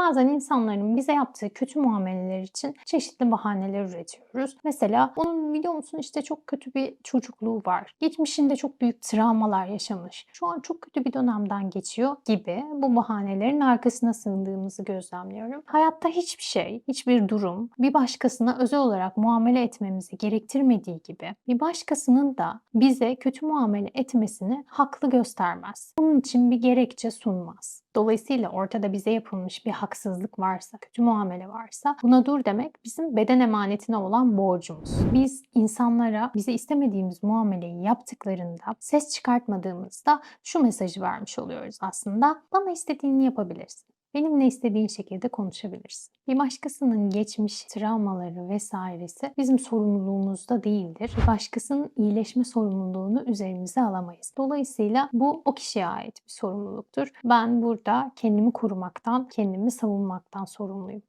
Bazen insanların bize yaptığı kötü muameleler için çeşitli bahaneler üretiyoruz. Mesela onun biliyor musun işte çok kötü bir çocukluğu var. Geçmişinde çok büyük travmalar yaşamış. Şu an çok kötü bir dönemden geçiyor gibi bu bahanelerin arkasına sığındığımızı gözlemliyorum. Hayatta hiçbir şey, hiçbir durum bir başkasına özel olarak muamele etmemizi gerektirmediği gibi bir başkasının da bize kötü muamele etmesini haklı göstermez. Bunun için bir gerekçe sunmaz. Dolayısıyla ortada bize yapılmış bir haksızlık varsa, kötü muamele varsa buna dur demek bizim beden emanetine olan borcumuz. Biz insanlara bize istemediğimiz muameleyi yaptıklarında ses çıkartmadığımızda şu mesajı vermiş oluyoruz aslında. Bana istediğini yapabilirsin. Benimle istediğin şekilde konuşabilirsin. Bir başkasının geçmiş travmaları vesairesi bizim sorumluluğumuzda değildir. Bir başkasının iyileşme sorumluluğunu üzerimize alamayız. Dolayısıyla bu o kişiye ait bir sorumluluktur. Ben burada kendimi korumaktan, kendimi savunmaktan sorumluyum.